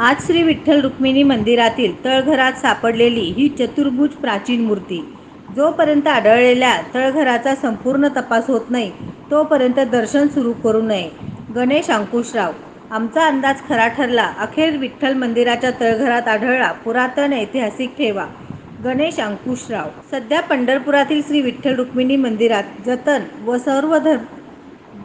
आज श्री विठ्ठल रुक्मिणी मंदिरातील तळघरात सापडलेली ही चतुर्भुज प्राचीन मूर्ती. जोपर्यंत आढळलेल्या तळघराचा संपूर्ण तपास होत नाही तोपर्यंत दर्शन सुरू करू नये. गणेश अंकुशराव आमचा अंदाज खरा ठरला अखेर विठ्ठल मंदिराच्या तळघरात आढळला पुरातन ऐतिहासिक ठेवा. गणेश अंकुशराव सध्या पंढरपुरातील श्री विठ्ठल रुक्मिणी मंदिरात जतन व सर्वधर्म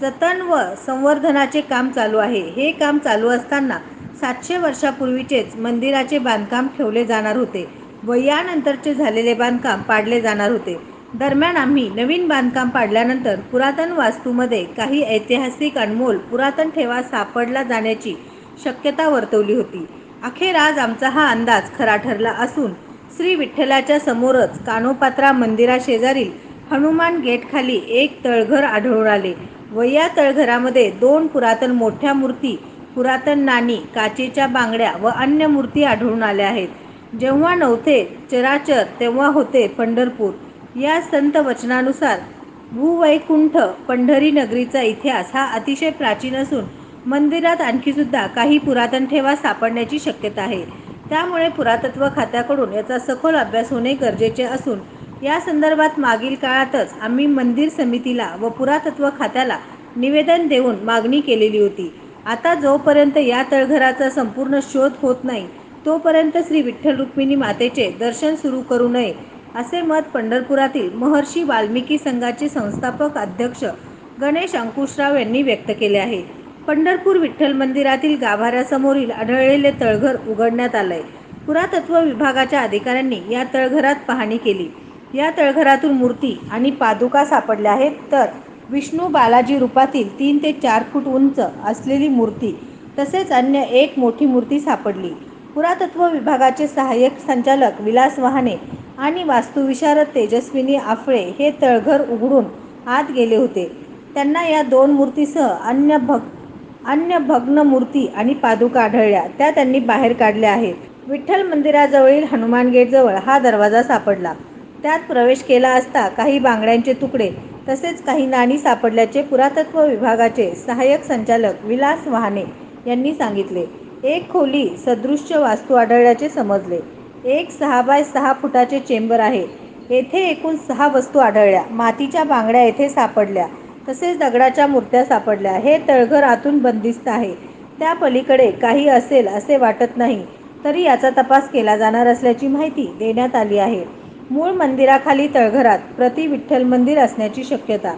जतन व संवर्धनाचे काम चालू आहे. हे काम चालू असताना सातशे वर्षापूर्वीचेच मंदिराचे बांधकाम ठेवले जाणार होते व यानंतरचे झालेले बांधकाम पाडले जाणार होते. दरम्यान आम्ही नवीन बांधकाम पाडल्यानंतर पुरातन वास्तूमध्ये काही ऐतिहासिक अनमोल पुरातन ठेवा सापडला जाण्याची शक्यता वर्तवली होती. अखेर आज आमचा हा अंदाज खरा ठरला असून श्री विठ्ठलाच्या समोरच कानोपात्रा मंदिराशेजारील हनुमान गेटखाली एक तळघर आढळून आले व या तळघरामध्ये दोन पुरातन मोठ्या मूर्ती पुरातन नाणी काचेच्या बांगड्या व अन्य मूर्ती आढळून आल्या आहेत. जेव्हा नव्हते चराचर तेव्हा होते पंढरपूर. या संत वचनानुसार भूवैकुंठ पंढरी नगरीचा इतिहास हा अतिशय प्राचीन असून मंदिरात आणखीसुद्धा काही पुरातन ठेवा सापडण्याची शक्यता आहे. त्यामुळे पुरातत्व खात्याकडून याचा सखोल अभ्यास होणे गरजेचे असून या संदर्भात मागील काळातच आम्ही मंदिर समितीला व पुरातत्व खात्याला निवेदन देऊन मागणी केलेली होती. आता जोपर्यंत या तळघराचा संपूर्ण शोध होत नाही तोपर्यंत श्री विठ्ठल रुक्मिणी मातेचे दर्शन सुरू करू नये असे मत पंढरपुरातील महर्षी वाल्मिकी संघाचे संस्थापक अध्यक्ष गणेश अंकुशराव यांनी व्यक्त केले आहे. पंढरपूर विठ्ठल मंदिरातील गाभाऱ्यासमोरील आढळलेले तळघर उघडण्यात आलंय. पुरातत्व विभागाच्या अधिकाऱ्यांनी या तळघरात पाहणी केली. या तळघरातून मूर्ती आणि पादुका सापडल्या आहेत तर विष्णू बालाजी रूपातील तीन ते चार फूट उंच असलेली मूर्ती तसेच अन्य एक मोठी मूर्ती सापडली. पुरातत्व विभागाचे सहाय्यक संचालक विलास वहाने आणि वास्तुविशारद तेजस्विनी आफळे हे तळघर उघडून आत गेले होते. त्यांना या दोन मूर्तीसह अन्य भग अन्य भग्न मूर्ती आणि पादुका आढळल्या. त्या त्यांनी बाहेर काढल्या आहेत. विठ्ठल मंदिराजवळील हनुमान गेटजवळ हा दरवाजा सापडला. त्यात प्रवेश केला असता काही बांगड्यांचे तुकडे तसेच काही नाणी सापडल्याचे पुरातत्व विभागाचे सहाय्यक संचालक विलास वहाने यांनी सांगितले. एक खोली सदृश्य वास्तू आढळल्याचे समजले. एक सहा बाय सहा फुटाचे चेंबर आहे. येथे एकूण सहा वस्तू आढळल्या. मातीच्या बांगड्या येथे सापडल्या. तसेच दगडाच्या मूर्त्या सापडल्या. हे तळघर आतून बंदिस्त आहे. त्या पलीकडे काही असेल असे वाटत नाही. तरी याचा तपास केला जाणार असल्याची माहिती देण्यात आली आहे. मूळ मंदिराखाली तळघरात प्रति विठ्ठल मंदिर असण्याची शक्यता.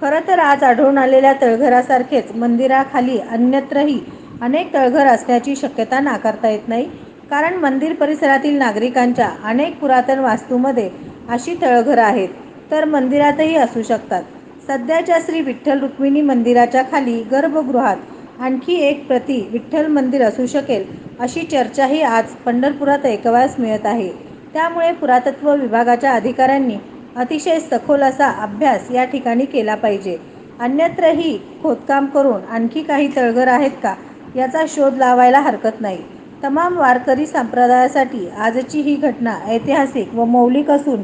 खरं तर आज आढळून आलेल्या तळघरासारखेच मंदिराखाली अन्यत्रही अनेक तळघर असण्याची शक्यता नाकारता येत नाही कारण मंदिर परिसरातील नागरिकांच्या अनेक पुरातन वास्तूमध्ये अशी तळघरं आहेत तर मंदिरातही असू शकतात. सध्याच्या श्री विठ्ठल रुक्मिणी मंदिराच्या खाली गर्भगृहात आणखी एक प्रति विठ्ठल मंदिर असू शकेल अशी चर्चाही आज पंढरपुरात ऐकवायस मिळत आहे. त्यामुळे पुरातत्व विभागाच्या अधिकाऱ्यांनी अतिशय सखोल असा अभ्यास या ठिकाणी केला पाहिजे. अन्यत्रही खोदकाम करून आणखी काही तळघर आहेत का याचा शोध लावायला हरकत नाही. तमाम वारकरी संप्रदायासाठी आजची ही घटना ऐतिहासिक व मौलिक असून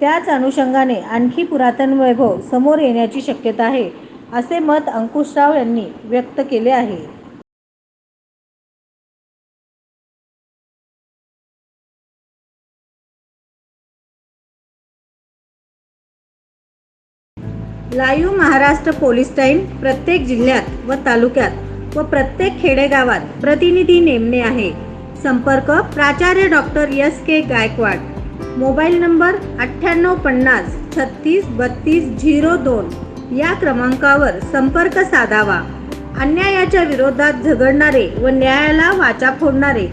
त्याच अनुषंगाने आणखी पुरातन वैभव समोर येण्याची शक्यता आहे असे मत अंकुशराव यांनी व्यक्त केले आहे. लाईव्ह महाराष्ट्र पोलीस टाईम प्रत्येक जिल्ह्यात व तालुक्यात व प्रत्येक खेडेगावात प्रतिनिधी नेमणे आहे. संपर्क प्राचार्य doctor S K Gaikwad. Mobile number अठ्ठ्याण्णव पन्नास छत्तीस बत्तीस झिरो दोन या क्रमांकावर संपर्क साधावा. अन्यायाच्या विरोधात झगडणारे व न्यायाला वाचा फोडणारे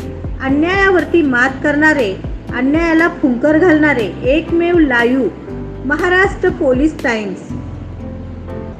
अन्यायावरती मात करणारे अन्यायाला फुंकर घालणारे एकमेव लायू महाराष्ट्र पोलीस टाइम्स